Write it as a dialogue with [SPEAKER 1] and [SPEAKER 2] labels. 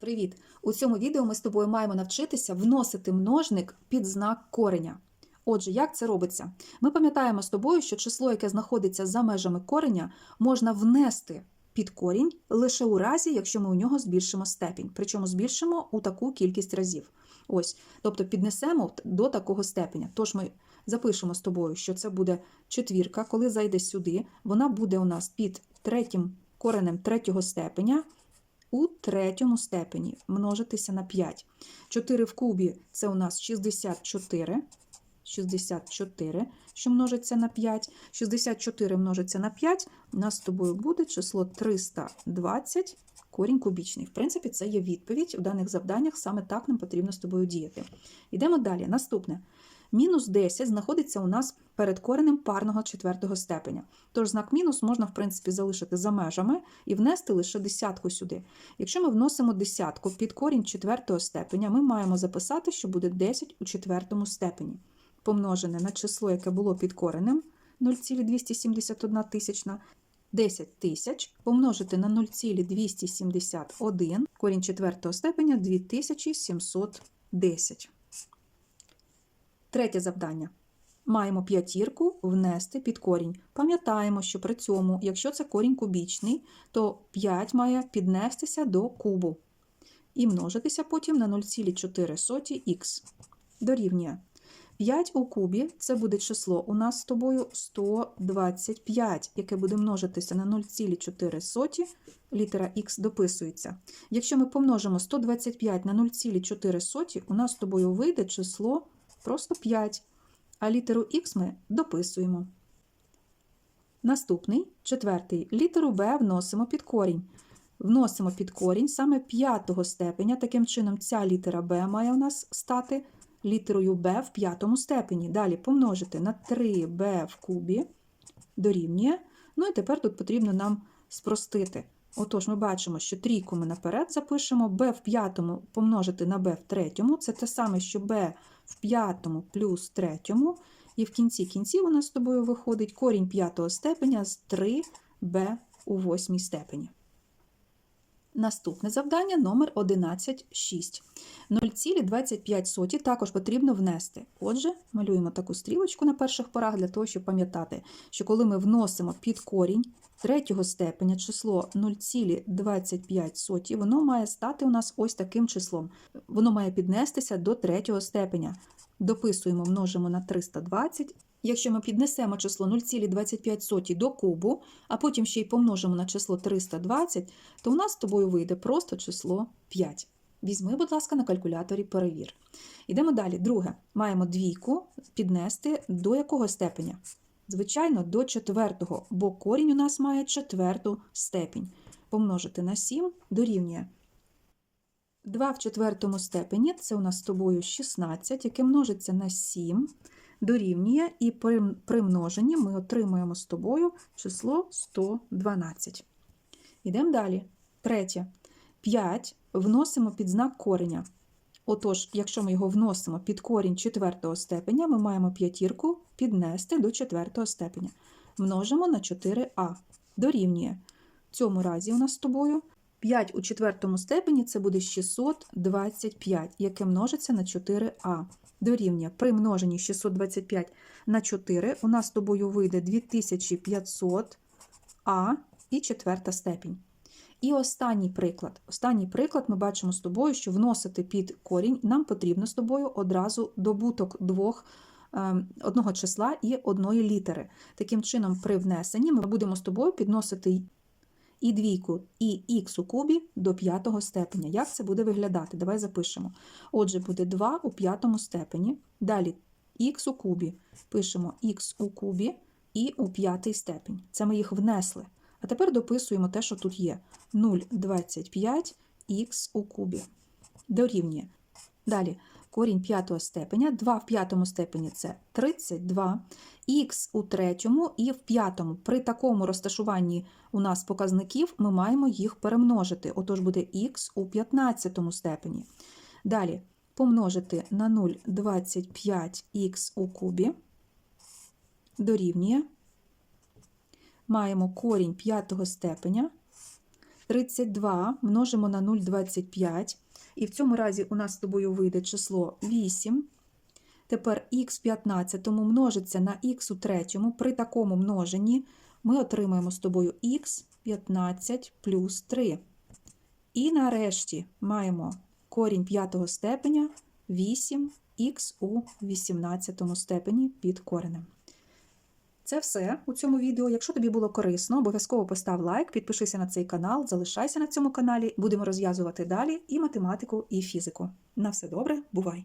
[SPEAKER 1] Привіт! У цьому відео ми з тобою маємо навчитися вносити множник під знак кореня. Отже, як це робиться? Ми пам'ятаємо з тобою, що число, яке знаходиться за межами кореня, можна внести під корінь лише у разі, якщо ми у нього збільшимо степінь. Причому збільшимо у таку кількість разів. Ось, тобто піднесемо до такого степеня. Тож ми запишемо з тобою, що це буде четвірка, коли зайде сюди, вона буде у нас під третім коренем третього степеня у третьому степені множитися на 5. 4 в кубі це у нас 64. 64, що множиться на 5. 64 множиться на 5, у нас з тобою буде число 320 корінь кубічний. В принципі, це є відповідь у даних завданнях, саме так нам потрібно з тобою діяти. Йдемо далі. Наступне. Мінус 10 знаходиться у нас перед коренем парного четвертого степеня. Тож знак мінус можна, в принципі, залишити за межами і внести лише десятку сюди. Якщо ми вносимо десятку під корінь четвертого степеня, ми маємо записати, що буде 10 у четвертому степені, помножене на число, яке було під коренем 0,271 тисячна, 10 тисяч помножити на 0,271, корінь четвертого степеня 2710. Третє завдання. Маємо п'ятірку внести під корінь. Пам'ятаємо, що при цьому, якщо це корінь кубічний, то 5 має піднестися до кубу і множитися потім на 0,4х дорівнює. 5 у кубі це буде число у нас з тобою 125, яке буде множитися на 0,4, літера х дописується. Якщо ми помножимо 125 на 0,4, у нас з тобою вийде число просто 5, а літеру х ми дописуємо. Наступний, четвертий, літеру b вносимо під корінь. Вносимо під корінь саме п'ятого степеня. Таким чином, ця літера b має у нас стати літерою b в п'ятому степені. Далі помножити на 3b в кубі дорівнює. Ну і тепер тут потрібно нам спростити. Отож, ми бачимо, що трійку ми наперед запишемо, b в п'ятому помножити на b в третьому. Це те саме, що b в п'ятому плюс третьому. І в кінці кінців у нас з тобою виходить корінь п'ятого степеня з 3b у восьмій степені. Наступне завдання номер 11,6. 0,25 також потрібно внести. Отже, малюємо таку стрілочку на перших порах для того, щоб пам'ятати, що коли ми вносимо під корінь третього степеня число 0,25, воно має стати у нас ось таким числом. Воно має піднестися до третього степеня. Дописуємо, множимо на 320. Якщо ми піднесемо число 0,25 до кубу, а потім ще й помножимо на число 320, то у нас з тобою вийде просто число 5. Візьми, будь ласка, на калькуляторі перевір. Йдемо далі. Друге, маємо двійку піднести до якого степеня? Звичайно, до четвертого, бо корінь у нас має четверту степінь. Помножити на 7 дорівнює. 2 в четвертому степені це у нас з тобою 16, яке множиться на 7, дорівнює, і при, множенні ми отримуємо з тобою число 112. Йдемо далі. Третє. 5 вносимо під знак кореня. Отож, якщо ми його вносимо під корінь четвертого степеня, ми маємо п'ятірку піднести до четвертого степеня. Множимо на 4а. Дорівнює. В цьому разі у нас з тобою 5 у четвертому степені це буде 625, яке множиться на 4а. Дорівнює. При множенні 625 на 4 у нас з тобою вийде 2500а і четверта степінь. І останній приклад. Останній приклад ми бачимо з тобою, що вносити під корінь нам потрібно з тобою одразу добуток двох ем, одного числа і одної літери. Таким чином, при внесенні ми будемо з тобою підносити і двійку, і х у кубі до п'ятого степеня. Як це буде виглядати? Давай запишемо. Отже, буде 2 у п'ятому степені. Далі х у кубі. Пишемо х у кубі і у п'ятий степень. Це ми їх внесли. А тепер дописуємо те, що тут є. 0,25х у кубі. Дорівнює. Далі корінь п'ятого степеня. 2 в п'ятому степені це 32, х у третьому і в п'ятому. При такому розташуванні у нас показників ми маємо їх перемножити. Отож буде х у 15 степені. Далі помножити на 0,25х у кубі. Дорівнює маємо корінь п'ятого степеня 32 множимо на 0,25. І в цьому разі у нас з тобою вийде число 8. Тепер х в 15 множиться на х у третьому. При такому множенні ми отримаємо з тобою х 15 плюс 3. І нарешті маємо корінь п'ятого степеня 8х у 18 степені під коренем. Це все у цьому відео. Якщо тобі було корисно, обов'язково постав лайк, підпишися на цей канал, залишайся на цьому каналі. Будемо розв'язувати далі і математику, і фізику. На все добре, бувай!